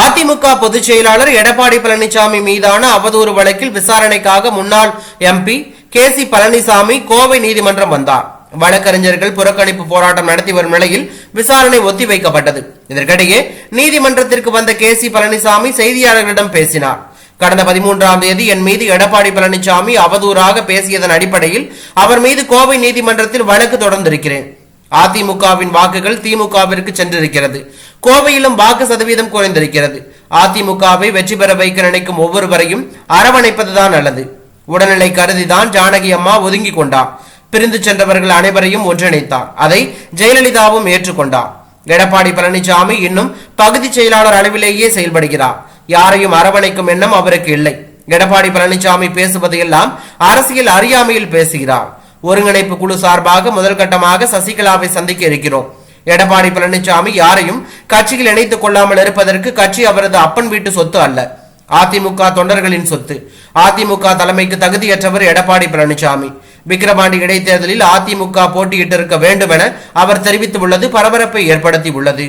அதிமுக பொதுச் செயலாளர் எடப்பாடி பழனிசாமி மீதான அவதூறு வழக்கில் விசாரணைக்காக முன்னாள் MP K C Palaniswami Kovai நீதிமன்றம் வந்தார். வழக்கறிஞர்கள் புறக்கணிப்பு போராட்டம் நடத்தி வரும் நிலையில் விசாரணை ஒத்திவைக்கப்பட்டது. இதற்கிடையே நீதிமன்றத்திற்கு வந்த கே சி பழனிசாமி செய்தியாளர்களிடம் பேசினார். கடந்த பதிமூன்றாம் தேதி என் மீது எடப்பாடி பழனிசாமி அவதூறாக பேசியதன் அடிப்படையில் அவர் மீது கோவை நீதிமன்றத்தில் வழக்கு தொடர்ந்திருக்கிறேன். அதிமுகவின் வாக்குகள் திமுகவிற்கு சென்றிருக்கிறது. கோவையிலும் வாக்கு சதவீதம் குறைந்திருக்கிறது. அதிமுகவை வெற்றி பெற வைக்க நினைக்கும் ஒவ்வொருவரையும் அரவணைப்பதுதான் நல்லது. உடல்நிலை கருதிதான் ஜானகி அம்மா ஒதுங்கி கொண்டார். பிரிந்து சென்றவர்கள் அனைவரையும் ஒன்றிணைத்தார். அதை ஜெயலலிதாவும் ஏற்றுக்கொண்டார். எடப்பாடி பழனிசாமி இன்னும் பகுதி செயலாளர் அளவிலேயே செயல்படுகிறார். யாரையும் அரவணைக்கும் எண்ணம் அவருக்கு இல்லை. எடப்பாடி பழனிசாமி பேசுவதையெல்லாம் அரசியல் அறியாமையில் பேசுகிறார். ஒருங்கிணைப்பு குழு சார்பாக முதல் கட்டமாக சசிகலாவை சந்திக்க இருக்கிறோம். எடப்பாடி பழனிசாமி யாரையும் கட்சியில் இணைத்துக் கொள்ளாமல் இருப்பதற்கு கட்சி அவரது அப்பன் வீட்டு சொத்து அல்ல. அதிமுக தொண்டர்களின் சொத்து. அதிமுக தலைமைக்கு தகுதியற்றவர் எடப்பாடி பழனிசாமி. விக்கிரவாண்டி இடைத்தேர்தலில் அதிமுக போட்டியிட்டிருக்க வேண்டும் என அவர் தெரிவித்துள்ளது பரபரப்பை ஏற்படுத்தி உள்ளது